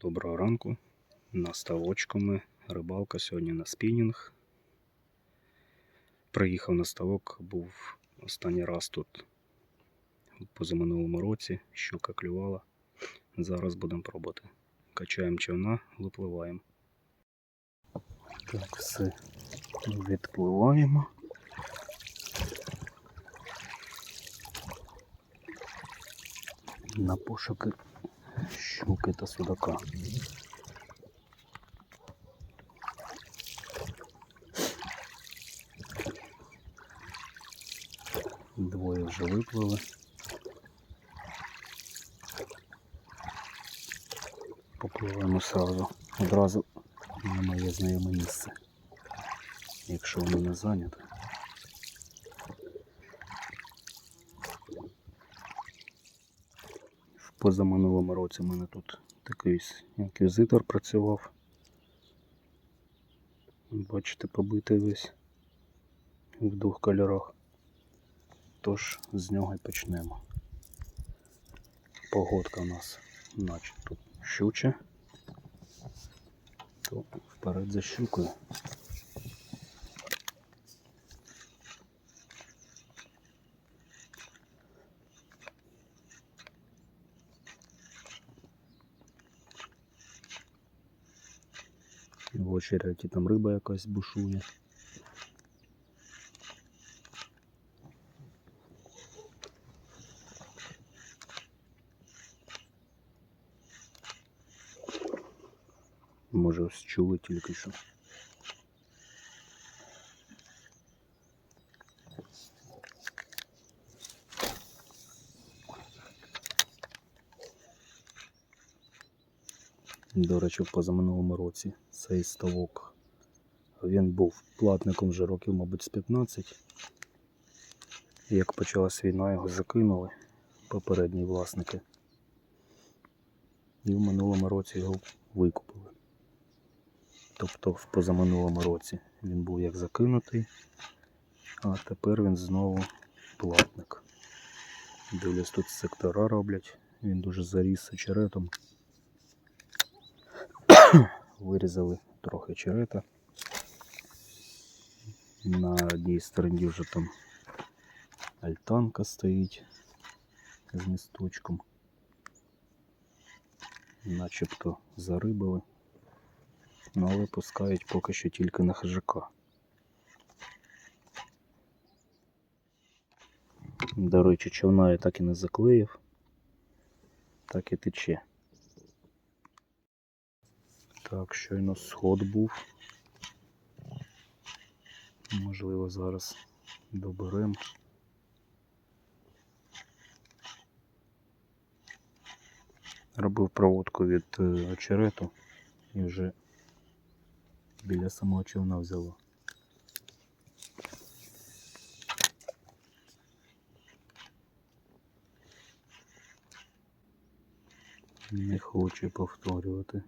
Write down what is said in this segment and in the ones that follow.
Доброго ранку. На ставочками. Рибалка сьогодні на спінінг. Приїхав на ставок, був останній раз тут позаминулому році. Щука клювала. Зараз будемо пробувати. Качаємо човна, випливаємо. Так, все. Відпливаємо. На пошуки щуки та судака. Двоє вже виплили. Попливаємо сразу одразу на моє знайоме місце. Якщо воно не зайняте. Позаминулому році в мене тут такий інквізитор працював. Бачите, побитий весь в двох кольорах. Тож з нього і почнемо. Погодка у нас наче тут щуча. То вперед за щукою. В очереті там риба якась бушує. Може ось чули тільки що. До речі, в позаминулому році цей ставок. Він був платником вже років, мабуть, з 15. Як почалась війна, його закинули попередні власники. І в минулому році його викупили. Тобто в позаминулому році він був як закинутий, а тепер він знову платник. Дивлюсь, тут сектора роблять, він дуже заріс очеретом. Вирізали трохи черета. На одній стороні вже там альтанка стоїть з місточком. Начебто зарибали. Ну, але пускають поки що тільки на хижака. До речі, човна я так і не заклеїв, так і тече. Так, щойно сход був. Можливо, зараз доберемо. Робив проводку від е, очерету і вже біля самого човна взяло. Не хочу повторювати.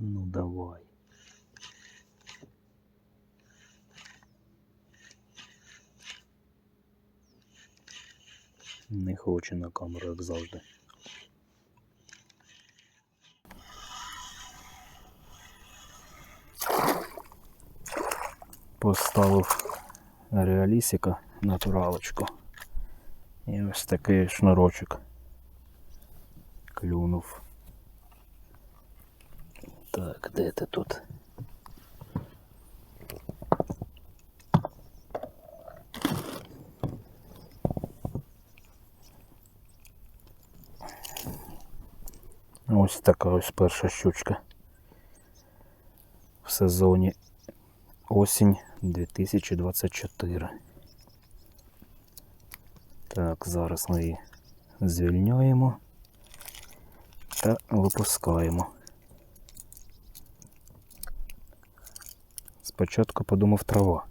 Ну давай. На камеру, як завжди. Поставив реалісіка натуралочку. І ось такий шнурочок клюнув. Так, де ти тут? Ось така ось перша щучка в сезоні осінь 2024. Так, зараз ми її звільняємо та випускаємо. Спочатку подумав трава.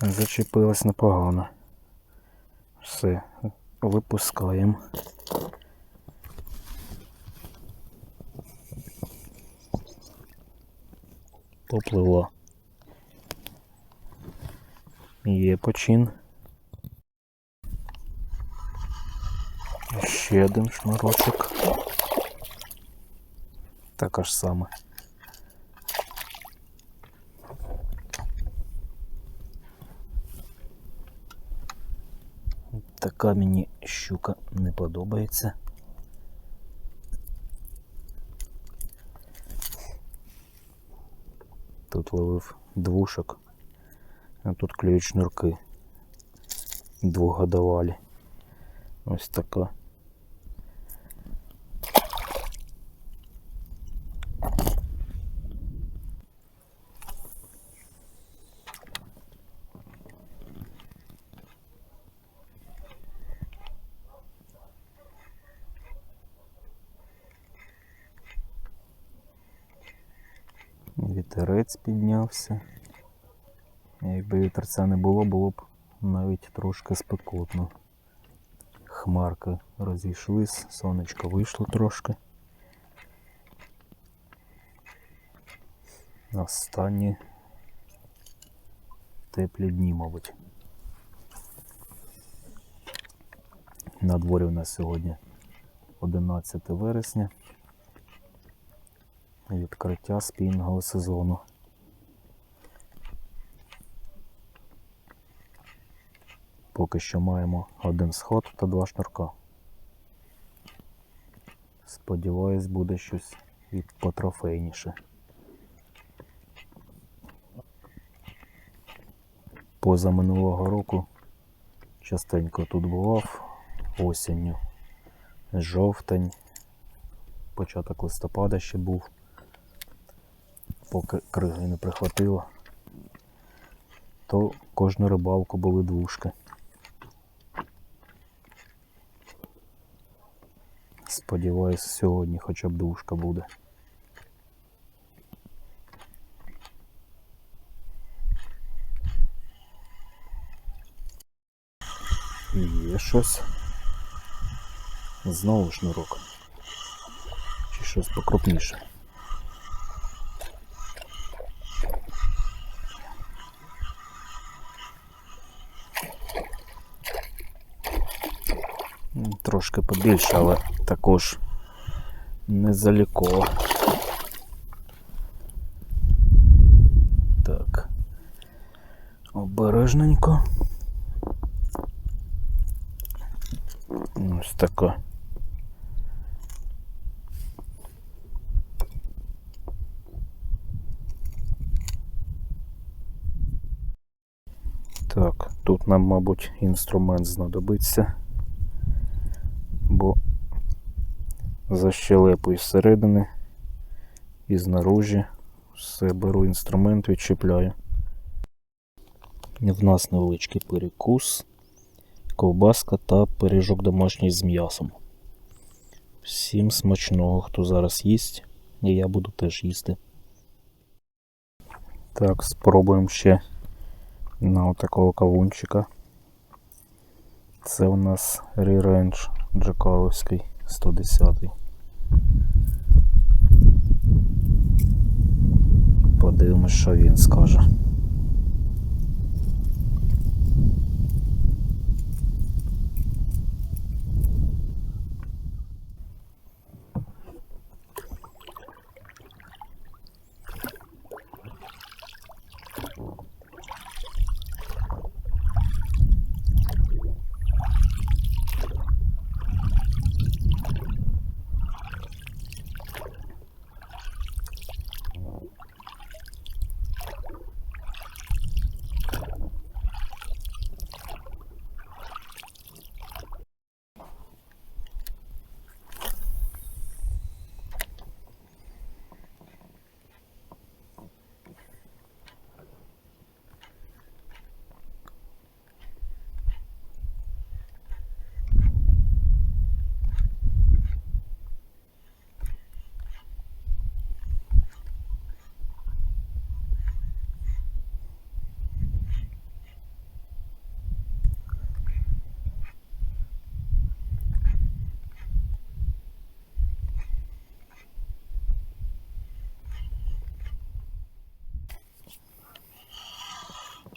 Зачепилась непогано. Все, випускаємо. Попливла. Є почин. Ще один шнурочок. Така ж саме. Така мені щука не подобається. Тут ловив двушок, а тут клюють шнурки двогодовалі. Ось така. Вітерець піднявся. Якби вітерця не було, було б навіть трошки спекотно. Хмарки розійшлись, сонечко вийшло трошки. Останні теплі дні, мабуть. На дворі у нас сьогодні 11 вересня. Відкриття спільного сезону. Поки що маємо один сход та два шнурка. Сподіваюсь, буде щось і потрофейніше. Поза минулого року частенько тут бував осінню, жовтень, початок листопада ще був, поки криги не прихватило, то кожну рибалку були двушки. Сподіваюсь, сьогодні хоча б двушка буде. Є щось. Знову шнурок. Чи щось покрупніше. М, Трошки побільше, але також не заліково. Так. Обережненько. Ось така. Так, тут нам, мабуть, інструмент знадобиться, бо за щелепою зсередини і знаружі все беру інструмент, відчіпляю. В нас невеличкий перекус ковбаска та пиріжок домашній з м'ясом. Всім смачного, хто зараз їсть, і я буду теж їсти. Так, спробуємо ще на отакого кавунчика. Це у нас Re-Range Джакаловський 110. Подивимось, що він скаже.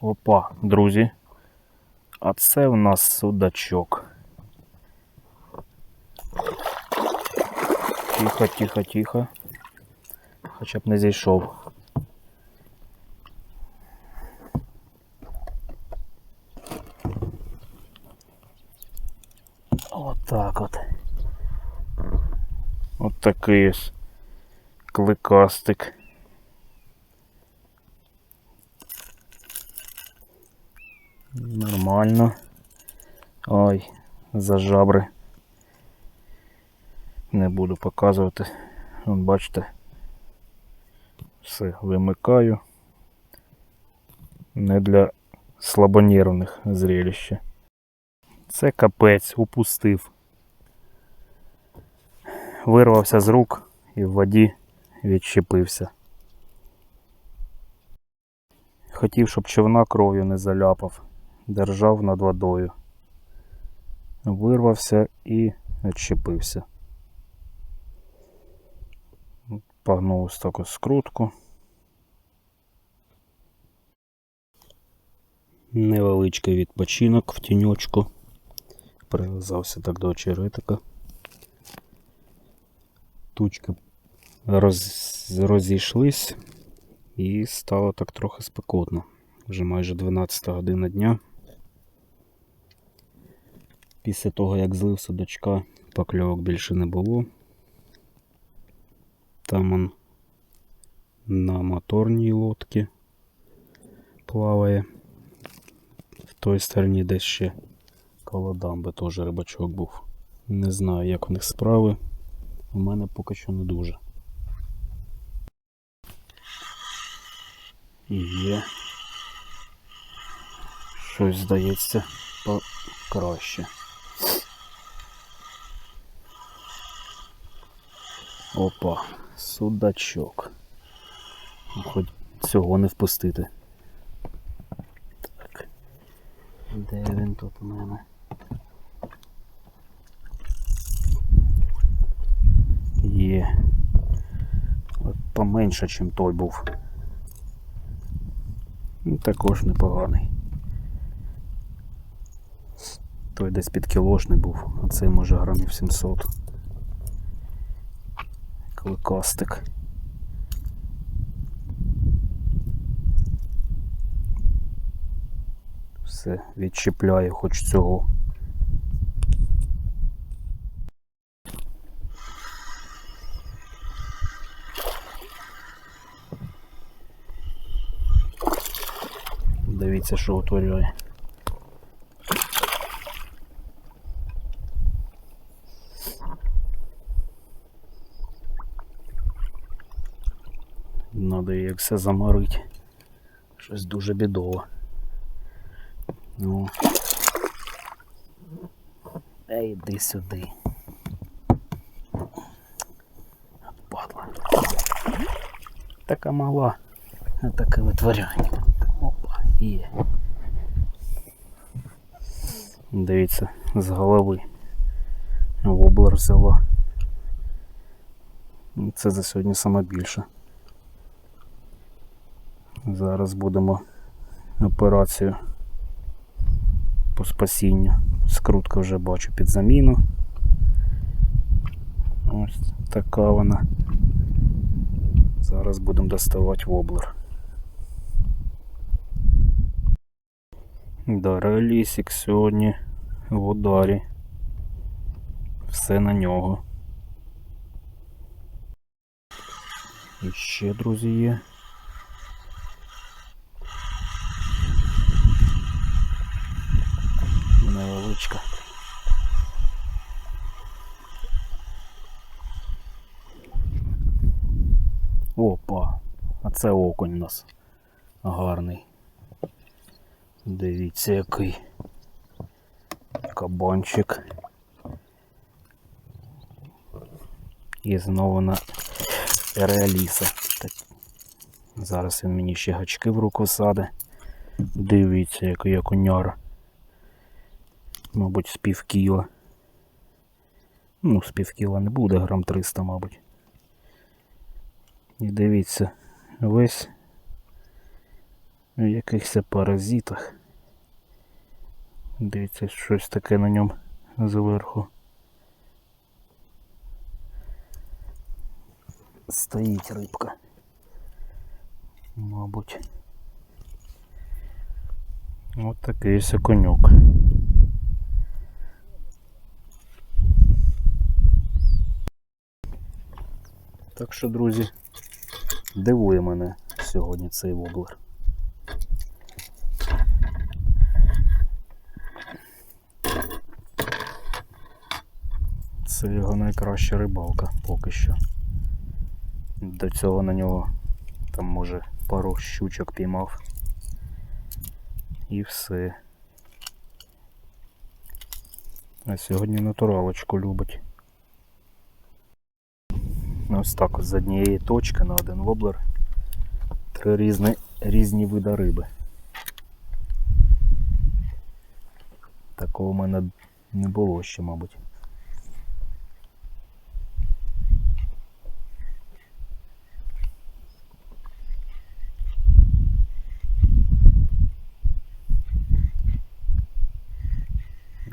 Опа, друзі. А це в нас судачок. Тихо, тихо, тихо. Хоча б не зійшов. Отак от. От такий ось кликастик. Нормально. Ой, за жабри. Не буду показувати. Вон бачите. Все, вимикаю. Не для слабонервних зрелище. Це капець, упустив. Вирвався з рук і в воді відчепився. Хотів, щоб човна кров'ю не заляпав, держав над водою. Вирвався і відчепився. Погнув ось таку скрутку. Невеличкий відпочинок в тіньочку. Прив'язався так до очеретика. Тучки роз... розійшлись і стало так трохи спекотно. Вже майже 12 година дня. Після того, як злив судочка, покльовок більше не було. Там он на моторній лодці плаває. В той стороні десь ще коло дамби теж рибачок був. Не знаю, як у них справи. У мене поки що не дуже. Є. Щось здається покраще. Опа, судачок. Ну, Хоч цього не впустити. Так. Де він тут у мене? Є. От поменше, ніж той був. Ну, Також непоганий. Той десь під кілошний був, а цей може грамів 700. Кликастик. Все, відчіпляю хоч цього. Дивіться, що утворює. Надо як все заморить. Щось дуже бідово. Ну. Ей, йди сюди. Падла. Така мала. Таке витворяння. Опа, є. Дивіться, з голови. Воблер взяла. Це за сьогодні саме більше. Зараз будемо операцію по спасінню. Скрутка вже бачу під заміну. Ось така вона. Зараз будемо доставати воблер. Да, релісік сьогодні в ударі. Все на нього. І ще, друзі, є. Невеличка. Опа, це окунь у нас гарний. Дивіться який кабанчик. І знову на реаліса. Зараз він мені ще гачки в руку саде. Дивіться, який окуняр. Мабуть, з пів кіла. Ну, з пів кіла не буде, грам 300, мабуть. І дивіться, весь в якихось паразитах. Дивіться, щось таке на ньому зверху. Стоїть рибка. Мабуть. От такий ось конюк. Так що, друзі, дивує мене сьогодні цей воблер. Це його найкраща рибалка поки що. До цього на нього там може пару щучок піймав. І все. А сьогодні натуралочку любить. Ось так ось з однієї точки на один воблер. Три різні, різні види риби. Такого в мене не було ще, мабуть.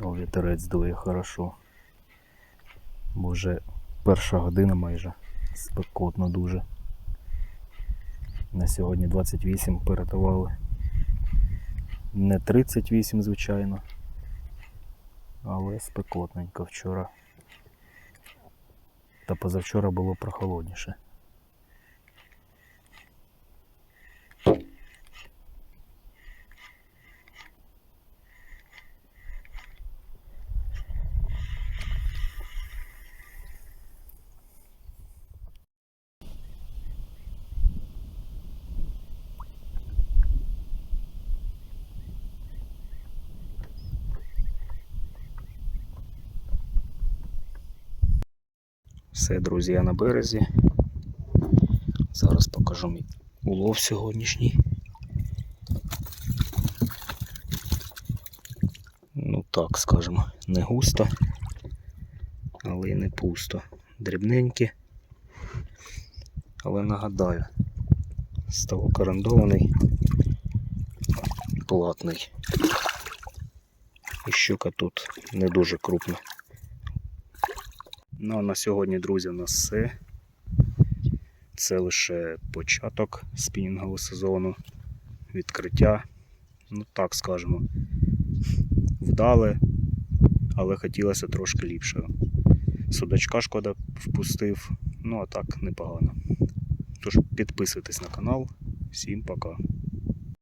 О, вітерець дує хорошо. Бо перша година майже. Спекотно дуже. На сьогодні 28 передавали. Не 38, звичайно. Але спекотненько вчора. Та позавчора було прохолодніше. Все, друзі, я на березі. Зараз покажу мій улов сьогоднішній. Ну так, скажемо, не густо, але й не пусто. Дрібненькі. Але нагадаю, ставокорендований платний. І щука тут не дуже крупна. Ну а на сьогодні, друзі, у нас все. Це лише початок спінінгового сезону, відкриття. Ну так скажемо. Вдале, але хотілося трошки ліпшого. Судачка шкода впустив, ну а так непогано. Тож підписуйтесь на канал. Всім пока.